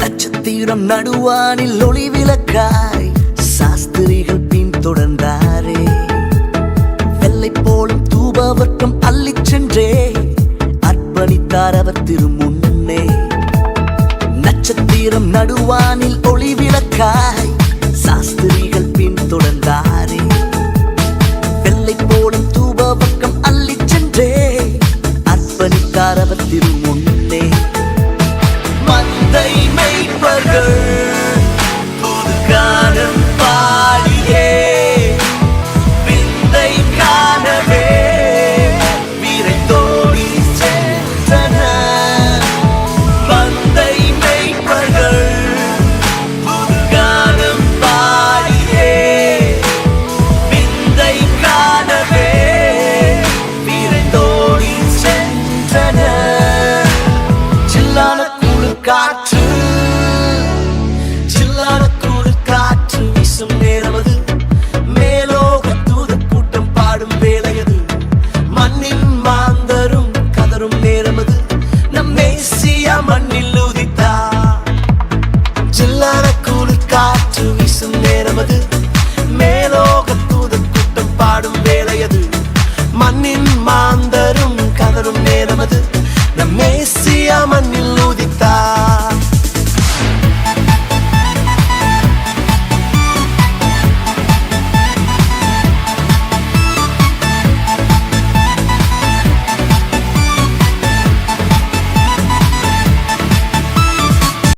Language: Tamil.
நட்சத்திரம் நடுவானில் ஒளி விளக்காய். சாஸ்திரிகள் பின்தொடர்ந்தாரே. வெள்ளை போலும் தூபவற்றம் அள்ளி சென்றே. அர்ப்பணித்தார் அவர் திருமுன்னே நட்சத்திரம் நடுவானில் ஒளி விளக்காய். சாஸ்திரிகள் பின்தொடர்ந்தாரே. வெள்ளை போலும் தூபவக்கம் அள்ளி சென்றே. அர்ப்பணித்தார் அவர் திருமுன்னே காற்று. சில்லான குழு காற்று வீசும் நேரமது மேலோக தூத கூட்டம் பாடும் வேலையது மண்ணின் மாந்தரும் கதரும் நேரமது நம் தேசிய மண்ணில் உதித்தா. சில்லான குழு காற்று வீசும் நேரமது